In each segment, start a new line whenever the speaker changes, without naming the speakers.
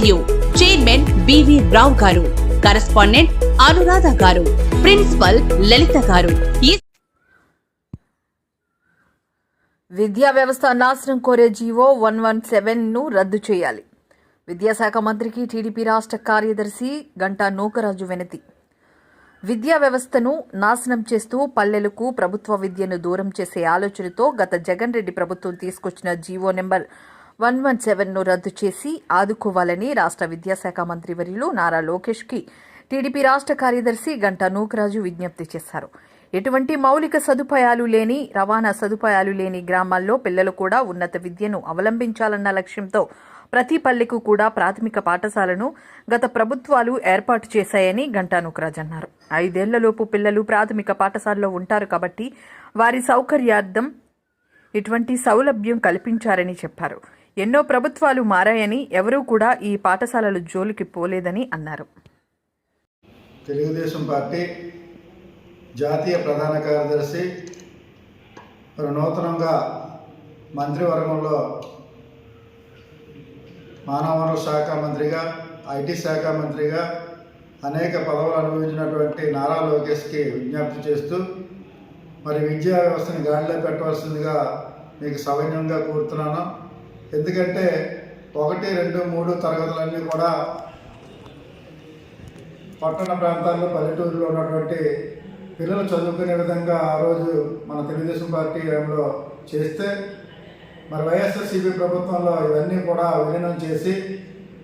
Chairman BV రావు గారు correspondent Anuradha గారు principal లలిత గారు. ఈ
విద్యా వ్యవస్థ నాశనం కోరే జీవో వన్ వన్ సెవెన్ను రద్దు చేయాలి. విద్యాశాఖ మంత్రికి టీడీపీ రాష్ట్ర కార్యదర్శి గంటా నూకరాజు వినతి. విద్యా వ్యవస్థను నాశనం చేస్తూ పల్లెలకు ప్రభుత్వ విద్యను దూరం చేసే ఆలోచనతో గత జగన్ రెడ్డి ప్రభుత్వం తీసుకొచ్చిన జీవో నెంబర్ వన్ వన్ సెవెన్ను రద్దు చేసి ఆదుకోవాలని రాష్ట్ర విద్యాశాఖ మంత్రి వర్యులు నారా లోకేష్కి టీడీపీ రాష్ట్ర కార్యదర్శి గంటా నూకరాజు విజ్ఞప్తి చేశారు. ఎటువంటి మౌలిక సదుపాయాలు లేని రవాణా సదుపాయాలు లేని గ్రామాల్లో పిల్లలు కూడా ఉన్నత విద్యను అవలంబించాలన్న లక్ష్యంతో ప్రతి పల్లెకు కూడా ప్రాథమిక పాఠశాలను గత ప్రభుత్వాలు ఏర్పాటు చేశాయని గంటానుకరాజ్ అన్నారు. ఐదేళ్ళలోపు పిల్లలు ప్రాథమిక పాఠశాలలో ఉంటారు కాబట్టి వారి సౌకర్యార్థం ఇటువంటి సౌలభ్యం కల్పించారని చెప్పారు. ఎన్నో ప్రభుత్వాలు మారాయని ఎవరూ కూడా ఈ పాఠశాలల జోలికి పోలేదని అన్నారు.
తెలుగుదేశం పార్టీ జాతీయ ప్రధాన కార్యదర్శి మరి నూతనంగా మంత్రివర్గంలో మానవ వనరుల శాఖ మంత్రిగా ఐటీ శాఖ మంత్రిగా అనేక పదవులు అనుభవించినటువంటి నారా లోకేష్కి విజ్ఞప్తి చేస్తూ మరి విద్యా వ్యవస్థను గాడిలో పెట్టవలసిందిగా మీకు సౌజన్యంగా కోరుతున్నాను. ఎందుకంటే ఒకటి రెండు మూడు తరగతులన్నీ కూడా పట్టణ ప్రాంతాల్లో పల్లెటూరులో ఉన్నటువంటి పిల్లలు చదువుకునే విధంగా ఆ రోజు మన తెలుగుదేశం పార్టీ హయాంలో చేస్తే మరి వైఎస్ఆర్సీపీ ప్రభుత్వంలో ఇవన్నీ కూడా విలీనం చేసి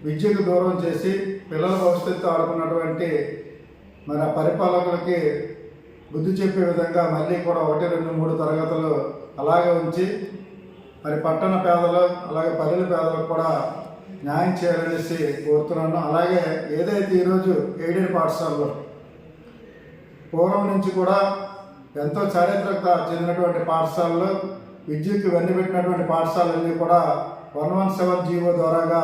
విద్యకు దూరం చేసి పిల్లల భవిష్యత్తు ఆడుకున్నటువంటి మన పరిపాలకులకి బుద్ధి చెప్పే విధంగా మళ్ళీ కూడా ఒకటి రెండు మూడు తరగతులు అలాగే ఉంచి మరి పట్టణ పేదలు అలాగే పల్లెల పేదలకు కూడా న్యాయం చేయాలనేసి కోరుతున్నాను. అలాగే ఏదైతే ఈరోజు ఎయిడెడ్ పాఠశాలలో పూర్వం నుంచి కూడా ఎంతో చారిత్రక చెందినటువంటి పాఠశాలలు విద్యుత్ ఇవన్నీ పెట్టినటువంటి పాఠశాలన్నీ కూడా వన్ వన్ సెవెన్ జీవో ద్వారాగా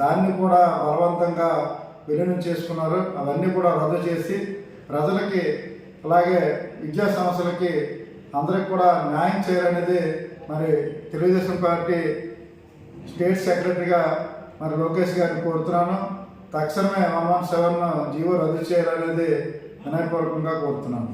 దాన్ని కూడా బలవంతంగా విలీనం చేసుకున్నారు. అవన్నీ కూడా రద్దు చేసి ప్రజలకి అలాగే విద్యా సంస్థలకి అందరికి కూడా న్యాయం చేయాలనేది మరి తెలుగుదేశం పార్టీ స్టేట్ సెక్రటరీగా మరి లోకేష్ గారిని కోరుతున్నాను. తక్షణమే అమ్మ సెవెన్ జీవో రద్దు చేయాలనేది వినయపూర్వకంగా కోరుతున్నాను.